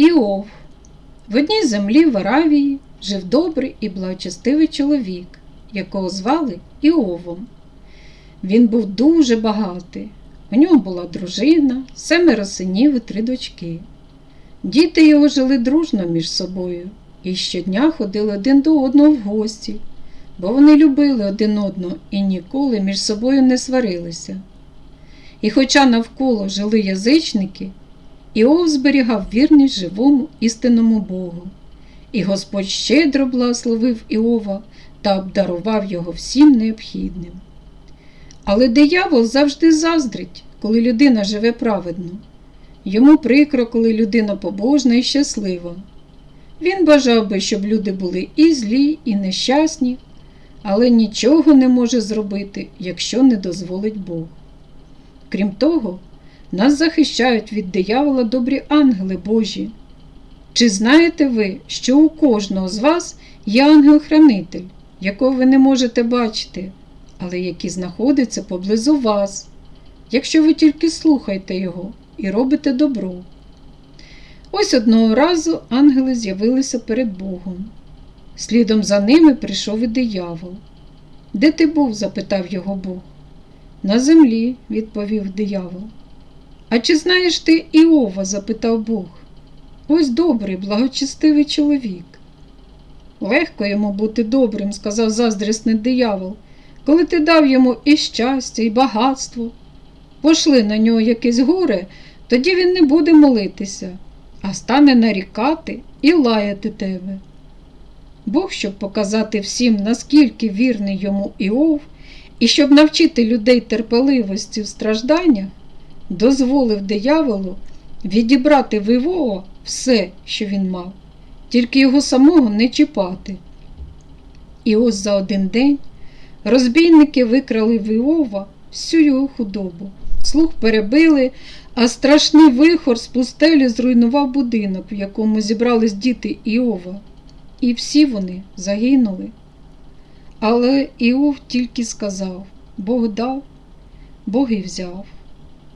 Іов. В одній землі в Аравії жив добрий і благочестивий чоловік, якого звали Іовом. Він був дуже багатий. У нього була дружина, семеро синів і три дочки. Діти його жили дружно між собою і щодня ходили один до одного в гості, бо вони любили один одного і ніколи між собою не сварилися. І хоча навколо жили язичники, Іов зберігав вірність живому істинному Богу. І Господь щедро благословив Іова та обдарував його всім необхідним. Але диявол завжди заздрить, коли людина живе праведно. Йому прикро, коли людина побожна і щаслива. Він бажав би, щоб люди були і злі, і нещасні, але нічого не може зробити, якщо не дозволить Бог. Крім того, нас захищають від диявола добрі ангели Божі. Чи знаєте ви, що у кожного з вас є ангел-хранитель, якого ви не можете бачити, але який знаходиться поблизу вас, якщо ви тільки слухаєте його і робите добро? Ось одного разу ангели з'явилися перед Богом. Слідом за ними прийшов і диявол. Де ти був? запитав його Бог. На землі, відповів диявол. А чи знаєш ти Іова? запитав Бог. Ось добрий, благочестивий чоловік. Легко йому бути добрим, сказав заздрісний диявол, коли ти дав йому і щастя, і багатство. Пошли на нього якесь горе, тоді він не буде молитися, а стане нарікати і лаяти тебе. Бог, щоб показати всім, наскільки вірний йому Іов, і щоб навчити людей терпеливості в стражданнях, дозволив дияволу відібрати в Івова все, що він мав, тільки його самого не чіпати. І ось за один день розбійники викрали в Іова всю його худобу, слух перебили, а страшний вихор з пустелі зруйнував будинок, в якому зібрались діти Іова, і всі вони загинули. Але Іов тільки сказав Бог дав, Бог і взяв.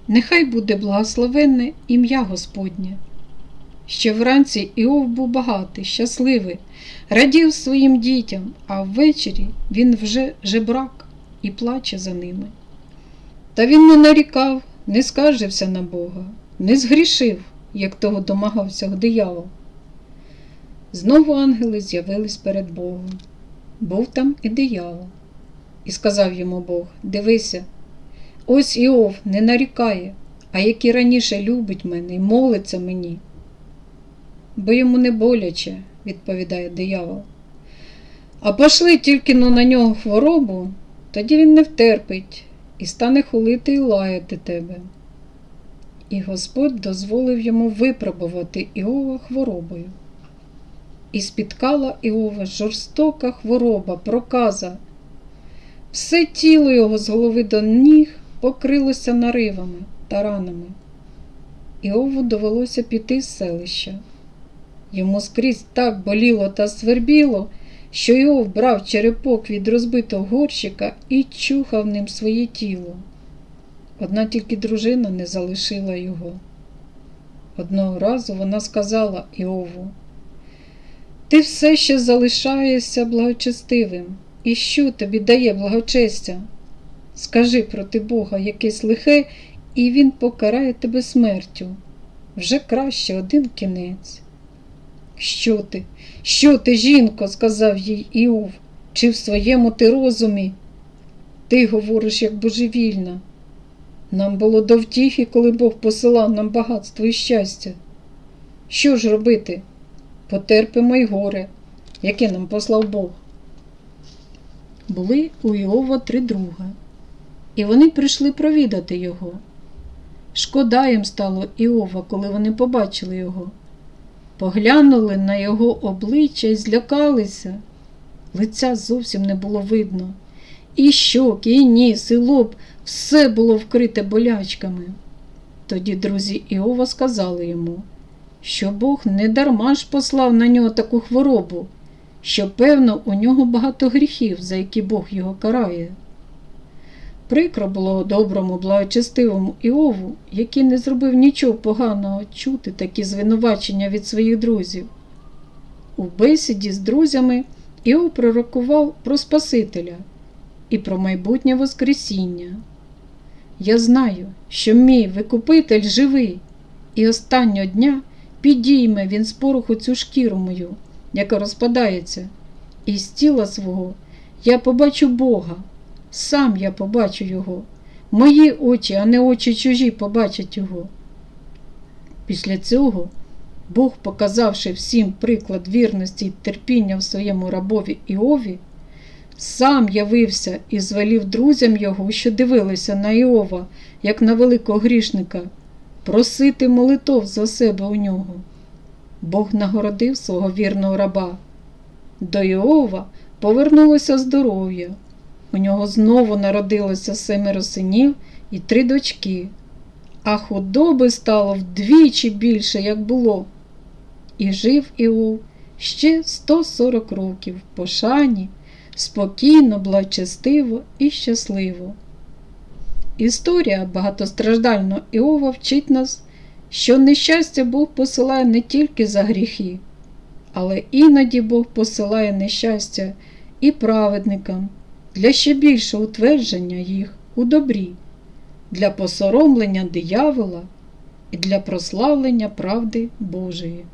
Нехай буде благословенне ім'я Господнє. Ще вранці Іов був багатий, щасливий, радів своїм дітям, а ввечері він вже жебрак і плаче за ними. Та він не нарікав, не скаржився на Бога, не згрішив, як того домагався диявол. Знову ангели з'явились перед Богом. Був там і диявол. І сказав йому Бог: Дивися, ось Іов не нарікає, а як і раніше любить мене і молиться мені. Бо йому не боляче, відповідає диявол. А пошли тільки на нього хворобу, тоді він не втерпить і стане хулити і лаяти тебе. І Господь дозволив йому випробувати Іова хворобою. І спіткала Іова жорстока хвороба, проказа. Все тіло його з голови до ніг покрилося наривами та ранами. Іову довелося піти з селища. Йому скрізь так боліло та свербіло, що Іов брав черепок від розбитого горщика і чухав ним своє тіло. Одна тільки дружина не залишила його. Одного разу вона сказала Іову, ти все ще залишаєшся благочестивим. І що тобі дає благочестя? Скажи проти Бога якесь лихе, і Він покарає тебе смертю. Вже краще один кінець. Що ти, що ти, жінко, сказав їй Іов, чи в своєму ти розумі? Ти говориш, як божевільна. Нам було до втіхи, коли Бог посилав нам багатство і щастя. Що ж робити? Потерпимо й горе, яке нам послав Бог. Були у Іова три друга, і вони прийшли провідати його. Шкода їм стало Іова, коли вони побачили його. Поглянули на його обличчя і злякалися. Лиця зовсім не було видно. І щоки, і ніс, і лоб все було вкрите болячками. Тоді друзі Іова сказали йому, що Бог не дарма ж послав на нього таку хворобу, що, певно, у нього багато гріхів, за які Бог його карає. Прикро було доброму, благочестивому Іову, який не зробив нічого поганого чути такі звинувачення від своїх друзів. У бесіді з друзями Іов пророкував про Спасителя і про майбутнє Воскресіння. Я знаю, що мій викупитель живий, і останнього дня підійме він з пороху цю шкіру мою, яка розпадається, і з тіла свого я побачу Бога, сам я побачу Його. Мої очі, а не очі чужі, побачать Його. Після цього Бог, показавши всім приклад вірності й терпіння в своєму рабові Іові, сам явився і звелів друзям його, що дивилися на Іова, як на великого грішника, просити молитов за себе у нього. Бог нагородив свого вірного раба. До Іова повернулося здоров'я. У нього знову народилося семеро синів і три дочки, а худоби стало вдвічі більше, як було. І жив Іов ще 140 років в пошані, спокійно, благочестиво і щасливо. Історія багатостраждального Іова вчить нас, що нещастя Бог посилає не тільки за гріхи, але іноді Бог посилає нещастя і праведникам для ще більшого утвердження їх у добрі, для посоромлення диявола і для прославлення правди Божої.